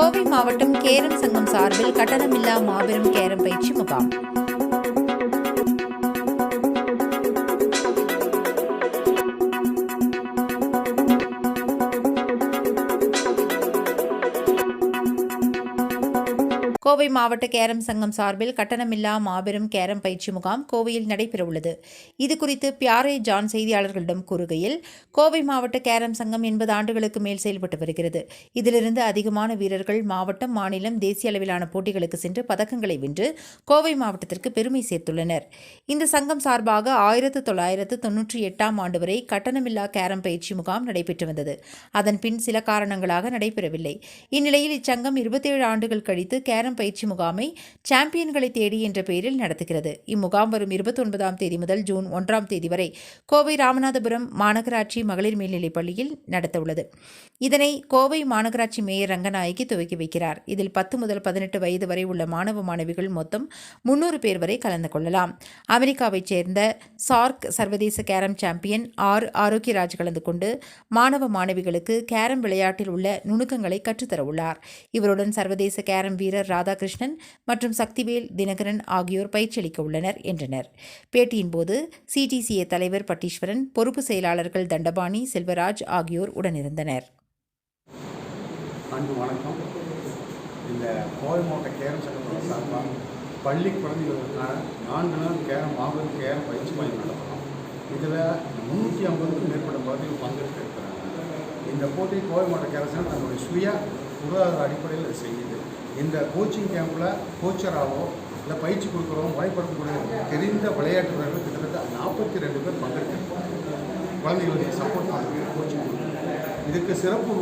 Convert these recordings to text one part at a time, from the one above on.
கோவை மாவட்டம் கேரம் சங்கம் சார்பில் கட்டணமில்லா மாபெரும் கேரம் பயிற்சி முகாம். கோவை மாவட்ட கேரம் சங்கம் சார்பில் கட்டணமில்லா மாபெரும் கேரம் பயிற்சி முகாம் கோவையில் நடைபெறவுள்ளது. இதுகுறித்து பியாரே ஜான் செய்தியாளர்களிடம் கூறுகையில் கோவை மாவட்ட கேரம் சங்கம் எண்பது ஆண்டுகளுக்கு மேல் செயல்பட்டு வருகிறது. இதிலிருந்து அதிகமான வீரர்கள் மாவட்டம் மாநிலம் தேசிய அளவிலான போட்டிகளுக்கு சென்று பதக்கங்களை வென்று கோவை மாவட்டத்திற்கு பெருமை சேர்த்துள்ளனர். இந்த சங்கம் சார்பாக ஆயிரத்து தொள்ளாயிரத்து தொன்னூற்றி எட்டாம் ஆண்டு வரை கட்டணமில்லா கேரம் பயிற்சி முகாம் நடைபெற்று வந்தது. அதன் பின் சில காரணங்களாக நடைபெறவில்லை. இந்நிலையில் இச்சங்கம் இருபத்தேழு ஆண்டுகள் கழித்து கேரம் பயிற்சி முகாமை சாம்பியன்களை தேடி என்ற பெயரில் நடத்துகிறது. இம்முகாம் வரும் இருபத்தி ஒன்பதாம் தேதி முதல் ஜூன் ஒன்றாம் தேதி வரை கோவை ராமநாதபுரம் மாநகராட்சி மகளிர் மேல்நிலைப் பள்ளியில் நடத்தவுள்ளது. இதனை கோவை மாநகராட்சி மேயர் ரங்கநாயகி துவக்கி வைக்கிறார். இதில் பத்து முதல் பதினெட்டு வயது வரை உள்ள மாணவ மாணவிகள் மொத்தம் முன்னூறு பேர் வரை கலந்து கொள்ளலாம். அமெரிக்காவைச் சேர்ந்த சார்க் சர்வதேச கேரம் சாம்பியன் ஆர் ஆரோக்கியராஜ் கலந்து கொண்டு மாணவ மாணவிகளுக்கு கேரம் விளையாட்டில் உள்ள நுணுக்கங்களை கற்றுத்தர உள்ளார் இவருடன் சர்வதேச கேரம் வீரர் ராதாகிருஷ்ணன் மற்றும் சக்திவேல் தினகரன் ஆகியோர் பயிற்சியளிக்க உள்ளனர் என்றனர். பேட்டியின் போது சிடிசிஏ தலைவர் பட்டீஸ்வரன் பொறுப்பு செயலாளர்கள் தண்டபாணி செல்வராஜ் ஆகியோர் உடனிருந்தனர். அன்பு வணக்கம். இந்த கோவை மாவட்ட கேரம் சங்கத்தோட சார்பாக பள்ளி குழந்தைகளுக்கான நான்கு நாள் கேரம் மாபெரும் கேரம் பயிற்சி மையம் நடத்தணும் இதில் முந்நூற்றி ஐம்பதுக்கும் மேற்பட்ட குழந்தைகள் பங்கெடுத்து இருக்கிறாங்க இந்த போட்டி கோவை மாவட்ட கேரம் சங்கம் தன்னுடைய சுய பொருளாதார அடிப்படையில் செய்யுது. இந்த கோச்சிங் கேம்பில் கோச்சராகவோ இல்லை பயிற்சி கொடுக்குறவங்க முறைப்படுத்தக்கூடிய தெரிந்த விளையாட்டு வீரர்கள் கிட்டத்தட்ட நாற்பத்தி ரெண்டு பேர் பங்கெடுக்கிறாங்க. குழந்தைகளுடைய சப்போர்ட் பண்ணுறது கோச்சிங் இதுக்கு சிறப்பு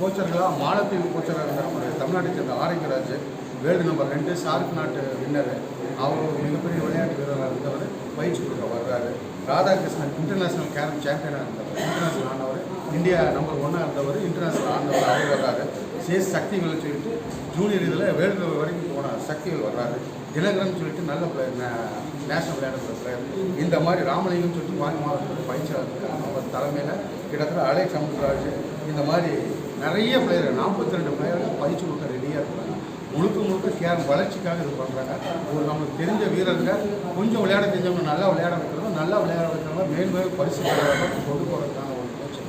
கோச்சர்களாக மாலத்தீவு கோச்சராக இருந்த தமிழ்நாட்டை சேர்ந்த ஆரோக்கியராஜ் வேர்ல்டு நம்பர் ரெண்டு ஷார்க் நாட்டு வின்னரு அவர் ஒரு மிகப்பெரிய விளையாட்டு வீரராக இருந்தவர் பயிற்சி கொடுக்க வர்றாரு. ராதாகிருஷ்ணன் இன்டர்நேஷனல் கேரம் சாம்பியனாக இருந்தவர் இன்டர்நேஷனல் ஆனவர். இந்தியா நம்பர் ஒன்னாக இருந்தவர் இன்டர்நேஷனல் ஆனவர் அவர் வர்றாரு சேஸ் சக்தி சொல்லிட்டு ஜூனியர் இதில் வேர்ல்டு வரைக்கும் போன சக்திகள் வர்றாரு. தினகரன் சொல்லிட்டு நல்ல பிளேயர் நேஷனல் விளையாடுற பிளேயர் இந்த மாதிரி ராமலிங்கம் சொல்லிட்டு வாங்கி மாவட்டத்தில் பயிற்சியாளர் இருக்காங்க அவர் தலைமையில் கிட்டத்தட்ட அலேக் சமுத்ராஜ் இந்த மாதிரி நிறைய பிளேயர் நாற்பத்தி ரெண்டு பிளேயர்கள் பயிற்சி கொடுக்க ரெடியாக இருக்கிறாங்க முழுக்க முழுக்க கேரம் வளர்ச்சிக்காக இது பண்ணுறாங்க ஒரு நம்மளுக்கு தெரிஞ்ச வீரருங்க கொஞ்சம் விளையாட தெரிஞ்சவங்க நல்லா விளையாட வைக்கிறதும் நல்லா விளையாட வைக்கிறவங்க மேன்மேல் பரிசு பெறுறவங்க கொண்டு போகிறதுக்கான ஒரு முயற்சி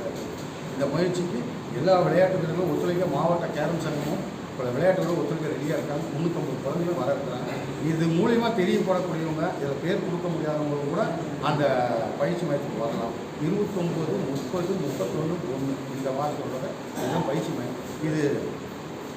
இந்த முயற்சிக்கு எல்லா விளையாட்டு வீரர்களும் ஒத்துழைக்க மாவட்ட கேரம் சங்கமும் பல விளையாட்டுகளும் ஒத்துழைக்க ரெடியாக இருக்காங்க. முந்நூற்றம்பது குழந்தைகளும் வர இருக்கிறாங்க. இது மூலிமா தெரியப்படக்கூடியவங்க இதில் பேர் கொடுக்க முடியாதவங்க கூட அந்த பயிற்சி மையத்துக்கு வரலாம். இருபத்தொம்பது முப்பது முப்பத்தொன்று ஒன்று இந்த மாதிரி சொல்கிறத இதுதான் பயிற்சி மையம். இது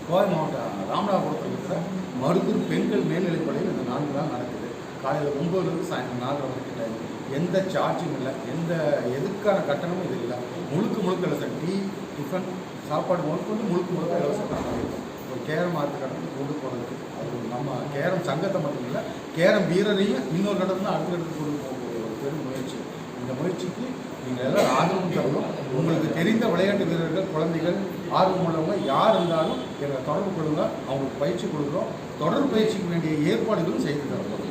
கோவை மாவட்டம் ராமநாதபுரத்தில் இருக்கிற மருதூர் பெண்கள் மேல்நிலைப் பள்ளியில் இந்த நான்கு நாள் நடக்குது. காலையில் ஒம்பதுலேருந்து சாயந்தரம் நாலரை வரைக்கும் டைம் எந்த சார்ஜும் இல்லை எந்த எதுக்கான கட்டணமும் இது இல்லை. முழுக்க முழுக்க இல்லை சார் டீ டிஃபன் சாப்பாடு முதற்கொண்டு முழுக்க முழுக்க இலவசமாக இருக்கும் ஒரு கேரம் ஆற்று கொண்டு போகிறதுக்கு அது நம்ம கேரம் சங்கத்தை மட்டும் இல்லை கேரம் வீரரையும் இன்னொரு கடத்துல அடுத்த இடத்துக்கு கொண்டு போகக்கூடிய ஒரு பெரும் முயற்சி. இந்த முயற்சிக்கு நீங்கள் எல்லாம் ஆர்வம் தரணும். உங்களுக்கு தெரிந்த விளையாட்டு வீரர்கள் குழந்தைகள் ஆர்வம் உள்ளவங்க யார் இருந்தாலும் எங்களை தொடர்பு கொள்ளுங்க. அவங்களுக்கு பயிற்சி கொடுக்குறோம். தொடர் பயிற்சிக்கு வேண்டிய ஏற்பாடுகளும் செய்து தரணும்.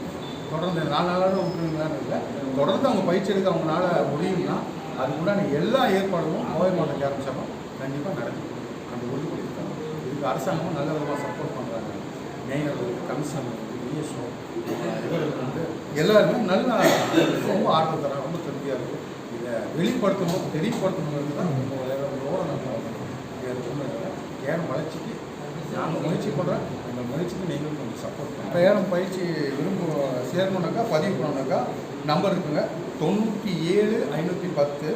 தொடர்ந்து நாலு நாளாக விட்டுருங்களான்னு இல்லை? தொடர்ந்து அவங்க பயிற்சி எடுக்க அவங்களால முடியும்னா அதுக்குண்டான எல்லா ஏற்பாடுகளும் கோவை மாவட்ட கேரம் சபம் கண்டிப்பாக நடக்கும். அந்த உறுதிமொழி இப்போ இதுக்கு அரசாங்கமும் நல்ல விதமாக சப்போர்ட் பண்ணுறாங்க மேயர் கமிஷனர் பிஎஸ்ஓ இவர்கள் வந்து எல்லாருமே நல்லா ரொம்ப ஆர்டர் தராங்க ரொம்ப திருப்தியாக இருக்குது இதை வெளிப்படுத்தணும் தெரியப்படுத்தணுங்கிறது தான் நம்ம விளையாடுறதோட நம்ம வேறு ஒன்றும் இல்லை. ஏன் வளர்ச்சிக்கு நாங்கள் முயற்சி பண்ணுறோம் எங்கள் முயற்சிக்கு நீங்களும் கொஞ்சம் சப்போர்ட் பண்ணுங்க. கேரம் பயிற்சி விரும்ப சேரணுன்னாக்கா பதிவு பண்ணணுன்னாக்கா நம்பர் இருக்குங்க. தொண்ணூற்றி ஏழு ஐநூற்றி பத்து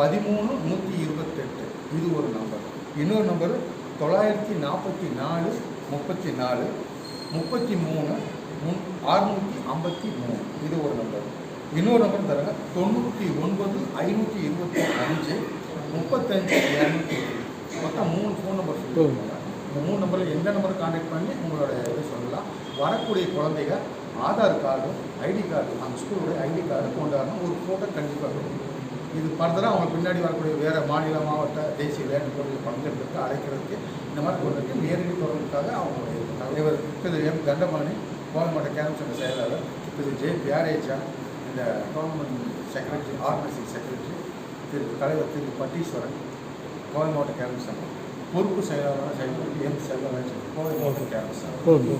பதிமூணு நூற்றி இருபத்தெட்டு. இது ஒரு நம்பர் இன்னொரு நம்பர் தொள்ளாயிரத்தி நாற்பத்தி நாலு முப்பத்தி நாலு முப்பத்தி மூணு முன் அறுநூற்றி ஐம்பத்தி மூணு. இது ஒரு நம்பர் இன்னொரு நம்பர் தரங்க. தொண்ணூற்றி ஒன்பது ஐநூற்றி இருபத்தி அஞ்சு முப்பத்தஞ்சு இரநூத்தி மொத்தம் மூணு ஃபோன் நம்பர் சொல்லுவாங்க இந்த மூணு நம்பரில் எந்த நம்பரை காண்டாக்ட் பண்ணி உங்களோட இதை சொல்லலாம். வரக்கூடிய குழந்தைங்க ஆதார் கார்டும் ஐடி கார்டு அந்த ஸ்கூலுடைய ஐடி கார்டு கொண்டாடணும். ஒரு ஃபோட்டோ கண்டிப்பாக வேணும். இது ஃபர்தராக அவங்க பின்னாடி வரக்கூடிய வேறு மாநில மாவட்ட தேசிய விளையாட்டு போட்டியில் பங்கெடுக்கிறதுக்கு அழைக்கிறதுக்கு இந்த மாதிரி கொண்டிருக்கு நேரடி தொடர்புக்காக அவங்களுடைய தலைவர் திரு எம் தண்டபாணி கோவை மாவட்ட கேரம் சங்க செயலாளர் திரு ஜே பியாரேஜா இந்த கவர்மெண்ட் செக்ரட்டரி ஆர்என்சி செக்ரட்டரி திரு தலைவர் திரு பட்டீஸ்வரன் கோவை மாவட்ட கேரம் சங்கம் பொறுப்பு செயலாளராக செயல்பட்டு செயலாளராக செயல்பட்டு கோவை மாவட்ட கேரம் ஓகே.